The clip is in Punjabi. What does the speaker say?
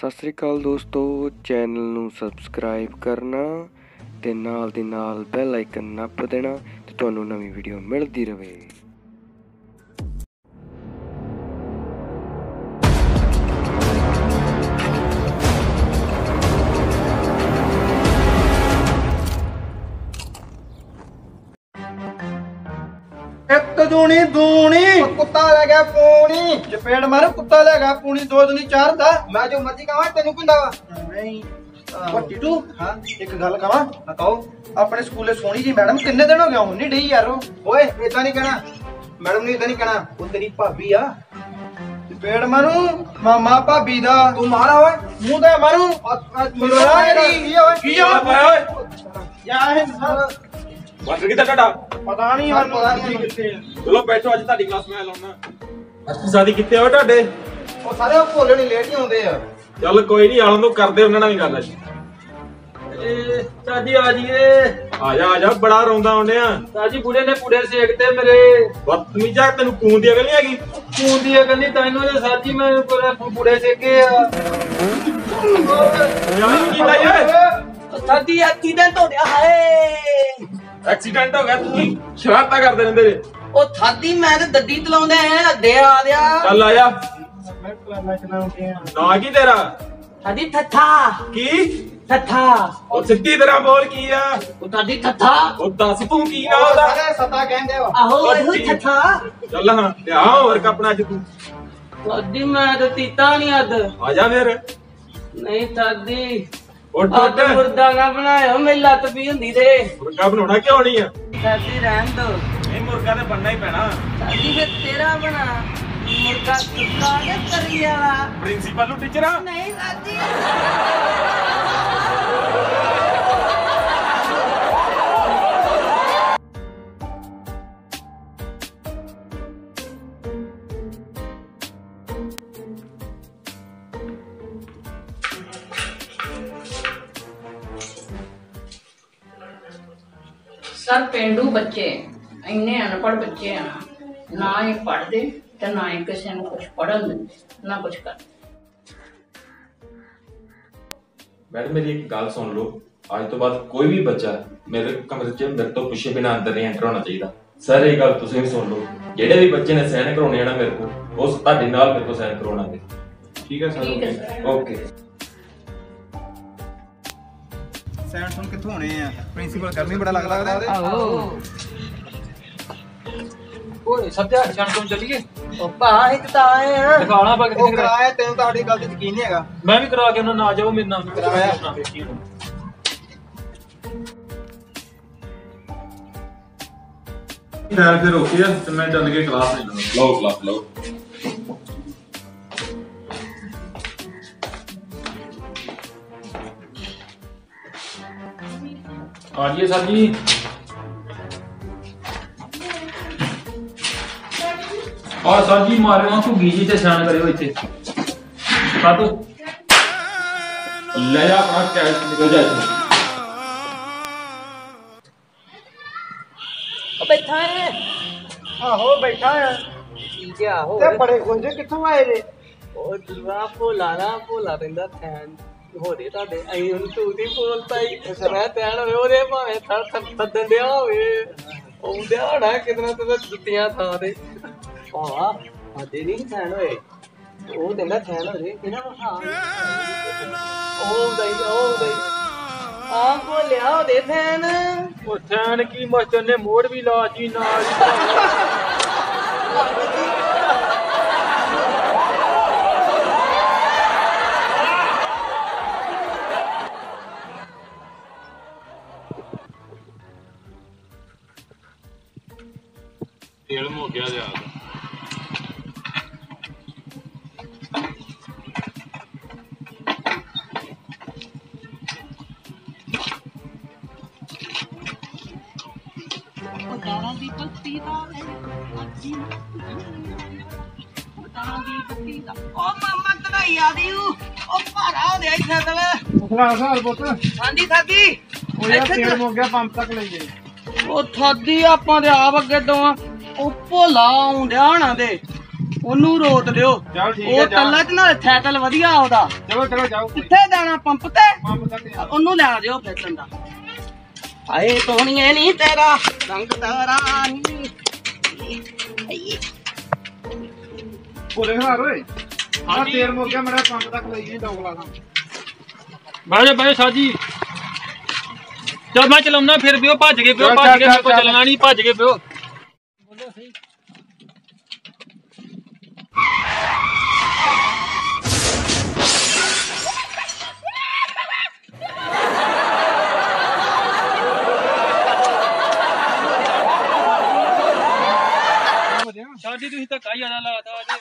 ਸਤਿ ਸ੍ਰੀ ਅਕਾਲ ਦੋਸਤੋ, ਚੈਨਲ ਨੂੰ ਸਬਸਕ੍ਰਾਈਬ ਕਰਨਾ ਤੇ ਨਾਲ ਦੀ ਨਾਲ ਬੈਲ ਆਈਕਨ ਨੱਪ ਦੇਣਾ ਤੇ ਤੁਹਾਨੂੰ ਨਵੀਂ ਵੀਡੀਓ ਮਿਲਦੀ ਰਹੇ ਦੂਣੀ ਦੂਣੀ। ਉਹ ਕੁੱਤਾ ਲੈ ਗਿਆ ਪੂਣੀ। ਚਪੇੜ ਮਾਰ ਕੁੱਤਾ ਲੈ ਗਿਆ ਪੂਣੀ ਦੋ ਦੂਣੀ ਚਾਰ ਦਾ। ਮੈਂ ਜੋ ਮਰਜ਼ੀ ਕਹਾਂ ਤੈਨੂੰ ਕੀ ਲਾਵਾ? ਨਹੀਂ। ਉਹ ਟੀਟੂ ਹਾਂ। ਇੱਕ ਗੱਲ ਕਹਾਂ ਕਹੋ ਆਪਣੇ ਸਕੂਲੇ ਸੋਹਣੀ ਜੀ ਮੈਡਮ ਕਿੰਨੇ ਦਿਨ ਹੋ ਗਏ ਹੁਣ ਨਹੀਂ ਡਈ ਯਾਰ ਓਏ ਇਦਾਂ ਨਹੀਂ ਕਹਿਣਾ। ਮੈਡਮ ਨੇ ਇਦਾਂ ਨਹੀਂ ਕਹਿਣਾ ਉਹ ਤੇਰੀ ਭਾਬੀ ਆ। ਚਪੇੜ ਮਾਰੂ ਮਾਮਾ ਭਾਬੀ ਦਾ। ਤੂੰ ਮਾਰਾ ਓਏ। ਮੂੰਹ ਤੇ ਮਾਰੂ। ਕੀ ਓਏ? ਕੀ ਓਏ? ਯਾ ਇਹ ਮਾਸਟਰ ਕਿੱਥੇ ਤੁਹਾਡਾ? ਪਤਾ ਨਹੀਂ ਯਾਰ ਪਤਾ ਨਹੀਂ ਕਿੱਥੇ ਚਲੋ ਬੈਠੋ ਅੱਜ ਤੁਹਾਡੀ ਕਲਾਸ ਮੈਂ ਲਾਉਣਾ। ਮਾਸਟਰ ਸਾਦੀ ਕਿੱਥੇ ਆ ਤੁਹਾਡੇ? ਉਹ ਸਾਰੇ ਉਹ ਭੋਲੇ ਨਹੀਂ ਲੇਟ ਹੀ ਆਉਂਦੇ ਆ। ਚੱਲ ਕੋਈ ਨਹੀਂ ਆਉਣ ਨੂੰ ਕਰਦੇ ਉਹਨਾਂ ਨਾਲ ਵੀ ਗੱਲ ਅੱਜ ਸਾਜੀ ਆ ਜੀਏ ਆ ਜਾ ਆ ਜਾ ਬੜਾ ਰੋਂਦਾ ਆਉਂਦਿਆ ਸਾਜੀ ਬੁੜੇ ਨੇ ਪੁੜੇ ਸੇਕਤੇ ਮੇਰੇ। ਬਦਤਮੀਜ਼ਾ ਤੈਨੂੰ ਕੂਨ ਦੀ ਅਗਲ ਨਹੀਂ ਹੈਗੀ? ਖੂਨ ਦੀ ਅਗਲੀ ਤੈਨੂੰ ਜੇ ਸਾਜੀ ਮੈਂ ਪੁੜੇ ਸੇਕੇ ਆ। ਯਾਰ ਕੀ ਓਏ। ਸਾਜੀ ਐਕਸੀਡੈਂਟ ਹੋ ਗਿਆ ਹਾਏ। ਐਕਸੀਡੈਂਟ ਹੋ ਗਿਆ ਤੁਸੀਂ ਸ਼ਰਾਰਤਾਂ ਕਰਦੇ ਰਹਿੰਦੇ ਜੇ। ਉਹ ਥਾਦੀ ਮੈਂ ਤੇ ਗੱਡੀ ਚਲਾਉਂਦੇ ਆ ਅੱਡੇ ਆ ਦਿਆ ਚੱਲ ਆ ਜਾ। ਨਾ ਕੀ ਤੇਰਾ? ਸਾਡੀ ਠੱਠਾ। ਕੀ? ਠੱਠਾ। ਉਹ ਸਿੱਧੀ ਤਰ੍ਹਾਂ ਬੋਲ ਕੀ ਆ? ਉਹ ਤੁਹਾਡੀ ਠੱਠਾ। ਉਹ ਦੱਸ ਤੂੰ ਕੀ ਨਾ ਉਹ ਉਹਦਾ ਸਾਰੇ ਸਤਾ ਕਹਿੰਦੇ ਆ ਆਹੋ ਇਹੋ ਠੱਠਾ। ਚੱਲ ਹਾਂ ਤੇ ਆ ਹੋਰ ਕੱਪੜਾ ਅੱਜ ਤੂੰ। ਸਾਡੀ ਮੈਂ ਤੇ ਤੀਤਾ ਨਹੀਂ ਅੱਧ ਆ ਜਾ ਫਿਰ। ਨਹੀਂ ਸਾਡੀ ਉੱਠ ਅੱਧ ਉੱਠ। ਮੁਰਦਾ ਨਾ ਬਣਾਇਓ ਮੇਰੀ ਲੱਤ ਵੀ ਹੁੰਦੀ ਤੇ। ਮੁਰਗਾ ਬਣਾਉਣਾ ਕਿਉਂ ਨਹੀਂ ਆ? ਸਾਡੀ ਰਹਿਣ ਦੋ। ਨਹੀਂ ਮੁਰਗਾ ਤੇ ਬਣਨਾ ਹੀ ਪੈਣਾ। ਸਾਡੀ ਫਿਰ ਤੇਰਾ ਬਣਾ। ਮੁਰਗਾ ਕੁੱਤਾ ਕੇ ਕਰੀ ਵਾਲਾ। ਪ੍ਰਿੰਸੀਪਲ ਨੂੰ ਟੀਚਰ? ਆ ਨਹੀਂ ਸਾਡੀ ਸਰ ਪਿੰਡੂ ਬੱਚੇ ਇੰਨੇ ਅਨਪੜ੍ਹ ਬੱਚੇ ਆ ਨਾ ਹੀ ਪੜ੍ਹਦੇ ਤੇ ਨਾ ਹੀ ਕਿਸੇ ਨੂੰ ਕੁਝ ਪੜ੍ਹਨ ਦਿੰਦੇ ਨਾ ਕੁਝ ਕਰ ਮੈਡਮ ਮੇਰੀ ਇੱਕ ਗੱਲ ਸੁਣ ਲਓ। ਅੱਜ ਤੋਂ ਬਾਅਦ ਕੋਈ ਵੀ ਬੱਚਾ ਮੇਰੇ ਕਮਰੇ 'ਚ ਮੇਰੇ ਤੋਂ ਪੁੱਛੇ ਬਿਨਾਂ ਅੰਦਰ ਨਹੀਂ ਐਂਟਰ ਹੋਣਾ ਚਾਹੀਦਾ। ਸਰ ਇਹ ਗੱਲ ਤੁਸੀਂ ਵੀ ਸੁਣ ਲਓ। ਜਿਹੜੇ ਵੀ ਬੱਚੇ ਨੇ ਸਾਈਨ ਕਰਾਉਣੇ ਆ ਨਾ ਮੇਰੇ ਕੋਲ ਉਸ ਤੁਹਾਡੇ ਨਾਲ ਮੇਰੇ ਕੋਲ ਸਾਈਨ ਹੈ ਠੀਕ ਹੈ ਸਰ। ਓਕੇ। ਸੈਂਡ ਸੁਣ ਕਿੱਥੋਂ ਹੋਣੇ ਆ। ਪ੍ਰਿੰਸੀਪਲ ਕਰਨੀ ਬੜਾ ਲੱਗ ਲੱਗਦਾ ਆਹੋ। ਓਏ ਸੱਤਿਆ ਛੱਡ ਤੋਂ ਚੱਲੀਏ। ਉਹ ਭਾ ਇੱਕ ਤਾਂ ਆਏ ਆ। ਦਿਖਾਣਾ ਪਾ ਉਹ ਕਰਾਇਆ ਤੈਨੂੰ ਤੁਹਾਡੀ ਗੱਲ ਤੇ ਯਕੀਨ ਨਹੀਂ ਹੈਗਾ। ਮੈਂ ਵੀ ਕਰਾ ਕੇ ਉਹਨਾਂ ਨਾਲ ਜਾਓ ਮੇਰੇ ਨਾਲ ਕਰਾਇਆ। ਫੈਲ ਫਿਰ ਓਕੇ ਆ ਤੇ ਮੈਂ ਚੱਲ ਕੇ ਕਲਾਸ ਲੈ ਲਵਾਂ। ਲਓ ਕਲਾਸ ਲਓ। ਆ ਜੀਏ ਸਰ ਜੀ ਆ ਸਰ ਜੀ ਮਾਰੇ ਵਾਂ ਘੁੱਗੀ ਜੀ ਤੇ ਸ਼ਾਨ ਕਰਿਓ ਇੱਥੇ। ਕਾਟੋ ਲੈ ਜਾ ਆਪਣਾ ਕੈਸ਼ ਨਿਕਲ ਜਾ ਇੱਥੋਂ। ਉਹ ਬੈਠਾ ਹੈ। ਆਹੋ ਬੈਠਾ ਆ ਠੀਕ ਆ ਹੋ ਤੇ ਬੜੇ ਗੁੰਜੇ ਕਿੱਥੋਂ ਆਏ ਜੇ? ਉਹ ਦੁਆ ਭੋਲਾ ਨਾ ਭੋਲਾ ਰਹਿੰਦਾ ਥੈਨ। ਹੋਰੇ ਤੁਹਾਡੇ ਅਈ ਹੁਣ ਤੂੰ ਦੀ ਬੋਲ ਪਾਈ ਮੈਂ ਤੈਨ ਹੋਵੇ ਉਹਦੇ ਭਾਵੇਂ ਥਰ ਥਰ ਥੱਦਣ ਡਿਆ ਹੋਵੇ। ਆਉਂਦਿਆ ਹੋਣਾ ਕਿਤਨਾ ਤੇ ਜੁੱਤੀਆਂ ਥਾਂ ਤੇ। ਆਹ ਆਦੇ ਨਹੀਂ ਥੈਨ ਹੋਏ। ਉਹ ਕਹਿੰਦਾ ਥੈਨ ਹੋ ਜੇ ਕਿਹਨਾਂ ਨੂੰ ਹਾਂ। ਉਹ ਦਈ ਉਹ ਦਈ ਆ ਬੋਲਿਆ ਉਹਦੇ ਥੈਨ ਉਹ ਥੈਨ ਕੀ ਨੇ ਮੋੜ ਵੀ ਲਾ ਜੀ ਨਾਲ ਹੀ। ਉਹ ਮਾਮਾ ਕਢਾਈ ਆ ਦੀ ਉਹ ਭਾਰਾ ਹੋ ਗਿਆ ਇੱਥੇ ਤਲ ਖਲਾ ਸਾਲ ਪੁੱਤ। ਹਾਂਜੀ ਸਾਡੀ ਉਹ ਯਾਰ ਤੇਲ ਮੁੱਕ ਗਿਆ ਪੰਪ ਤੱਕ ਲੈ ਗਏ ਉਹ ਥਾਦੀ ਆਪਾਂ ਦੇ ਆਪ ਅੱਗੇ ਤੋਂ ਉਹ ਭੋਲਾ ਆਉਂਦਿਆ ਹੋਣਾ ਦੇ। ਉਹਨੂੰ ਚਲ ਠੀਕ ਉਹ ਜਾ। ਕੱਲਾ ਚ ਨਾਲ ਸਾਈਕਲ ਵਧੀਆ ਉਹਦਾ। ਚਲੋ ਚਲੋ ਜਾਓ ਕੋਈ। ਕਿੱਥੇ ਜਾਣਾ ਪੰਪ ਤੇ? ਤੱਕ। ਉਹਨੂੰ ਲਿਆ ਦਿਓ ਫਿਰ ਚੰਦਾ ਹਾਏ ਤੋਣੀਏ ਨਹੀਂ ਤੇਰਾ। ਰੰਗ ਤਾਰਾ ਨੀ ਭੋਲੇ ਹਾਰ ਓਏ। ਆ ਤੇਲ ਮੁੱਕ ਗਿਆ ਮੇਰਾ ਪੰਪ ਤੱਕ ਲਈ ਜੀ ਡੋਗਲਾ ਦਾ। ਬਹਿ ਜਾ ਬਹਿ ਜਾ ਸਾਜੀ। ਚਲ ਮੈਂ ਚਲਾਉਣਾ ਫਿਰ ਬਿਓ ਭੱਜ ਕੇ ਬਿਓ ਚੱਲ, ਭੱਜ ਕੇ ਚੱਲ, ਮੇਰੇ ਕੋਲ ਚੱਲ। ਚੱਲਣਾ ਨਹੀਂ ਭੱਜ ਕੇ ਬਿਓ ਸਾਡੀ ਤੁਸੀਂ ਧੱਕਾ ਜ਼ਿਆਦਾ ਲਾਤਾ ਅੱਜ।